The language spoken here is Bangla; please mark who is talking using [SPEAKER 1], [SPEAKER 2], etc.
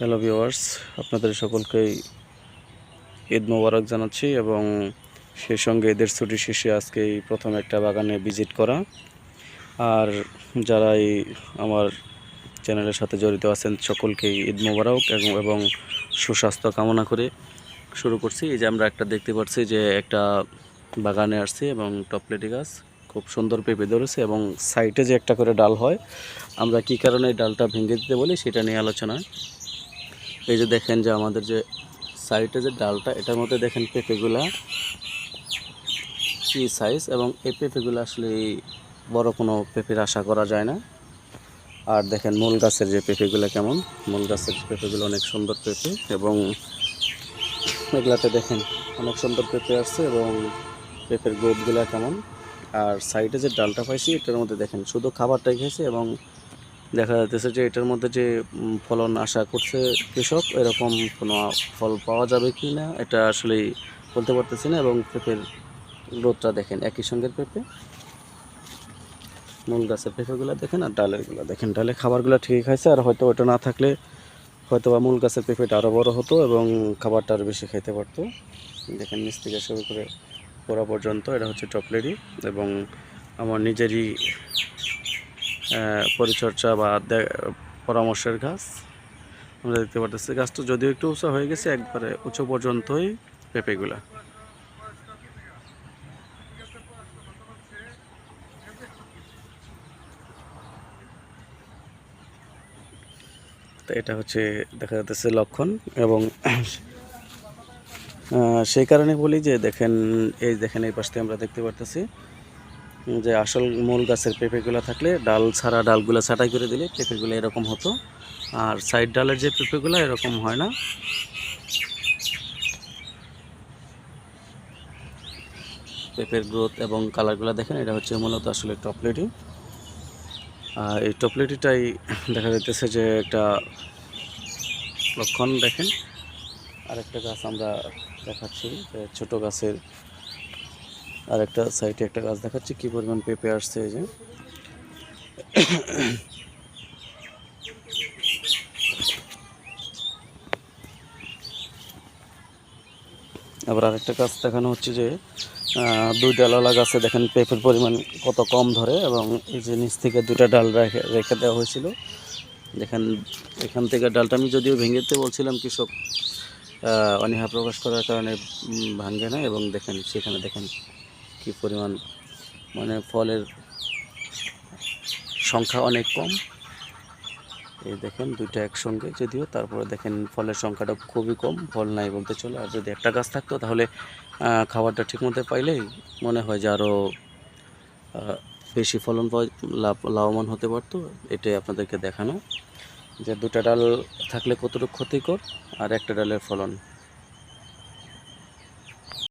[SPEAKER 1] হ্যালো ভিউয়ার্স, আপনাদের সকলকেই ঈদ মোবারক জানাচ্ছি এবং সেই সঙ্গে ঈদের ছুটি শেষে আজকে প্রথম একটা বাগানে ভিজিট করা। আর যারাই আমার চ্যানেলের সাথে জড়িত আছেন, সকলকেই ঈদ মোবারক এবং সুস্বাস্থ্য কামনা করে শুরু করছি। এই যে আমরা একটা দেখতে পাচ্ছি যে একটা বাগানে আসছি এবং টপলেটি গাছ খুব সুন্দর পেঁপে ধরেছে এবং সাইডে যে একটা করে ডাল হয়, আমরা কি কারণে ডালটা ভেঙে দিতে বলি সেটা নিয়ে আলোচনা। এই যে দেখেন যে আমাদের যে সাইডে যে ডালটা, এটার মধ্যে দেখেন পেঁপেগুলা, কি সাইজ এবং এই পেঁপেগুলো আসলে বড় কোনো পেঁপের আশা করা যায় না। আর দেখেন মূল গাছের যে পেঁপেগুলো কেমন, মূল গাছের পেঁপেগুলো অনেক সুন্দর পেঁপে এবং এগুলাতে দেখেন অনেক সুন্দর পেঁপে আসছে এবং পেঁপের গোপগুলো কেমন। আর সাইডে যে ডালটা পাইছি, এটার মধ্যে দেখেন শুধু খাবারটাই খেয়েছে এবং দেখা যাচ্ছে যে এটার মধ্যে যে ফলন আশা করছে কৃষক, এরকম কোনো ফল পাওয়া যাবে কি না এটা আসলে বলতে পারতেছি না এবং পেঁপের গ্রোথটা দেখেন, একই সঙ্গে পেঁপে, মূল গাছের পেঁপেগুলো দেখেন আর ডালেরগুলো দেখেন, ডালে খাবারগুলো ঠিকই খাইছে আর হয়তো ওটা না থাকলে হয়তো বা মূল গাছের পেঁপেটা আরও বড় হতো এবং খাবারটা আরও বেশি খাইতে পারতো। দেখেন, নিচ থেকে শুরু করে পোড়া পর্যন্ত এটা হচ্ছে টপলেরি এবং আমার নিজেরই পরিচর্যা বা পরামর্শের গাছ। আমরা দেখতে পাচ্ছি গাছটা যদিও একটু উঁচু হয়ে গেছে, একবারে উঁচু পর্যন্তই পেঁপেগুলা। এটা হচ্ছে, দেখা যাচ্ছে লক্ষণ এবং সেই কারণে বলি যে দেখেন, এই দেখেন এই পাশে আমরা দেখতে পারতেছি। যে আসল মূল গাছের পেঁপেগুলো থাকলে ডাল ছাড়া ডালগুলো ছাঁটাই করে দিলে পেঁপেগুলো এরকম হতো। আর সাইড ডালের যে পেঁপেগুলো এরকম হয় না। পেঁপের গ্রোথ এবং কালারগুলো দেখেন, এটা হচ্ছে মূলত আসলে টপলেটি আর এই টপলেটিটাই দেখা যাইতেছে যে একটা লক্ষণ দেখেন। আরেকটা গাছ আমরা দেখাচ্ছি ছোট গাছের আর একটা সাইডে একটা গাছ দেখাচ্ছি কি পরিমাণ পেঁপে আসছে এই যে। আবার আরেকটা গাছ দেখানো হচ্ছে যে আহ, দুই ডালওয়ালা গাছে দেখেন পেঁপের পরিমাণ কত কম ধরে এবং এই যে নিচ থেকে দুটা ডাল রেখে রেখে দেওয়া হয়েছিল। দেখেন এখান থেকে ডালটা আমি যদিও ভেঙে দিতে বলছিলাম কৃষক অনীহা প্রকাশ করার কারণে উম, ভাঙে না এবং দেখেন সেখানে দেখেন কি পরিমাণ মানে ফলের সংখ্যা অনেক কম। এই দেখেন দুইটা একসঙ্গে, যদিও তারপরে দেখেন ফলের সংখ্যাটা খুবই কম, ফল নাই বলতে চলে। আর যদি একটা গাছ থাকতো, তাহলে খাবারটা ঠিকমতো পাইলেই মনে হয় যে আরও বেশি ফলন লাভ, লাভবান হতে পারতো। এটাই আপনাদেরকে দেখানো যে দুটা ডাল থাকলে কতটুকু ক্ষতিকর আর একটা ডালের ফলন।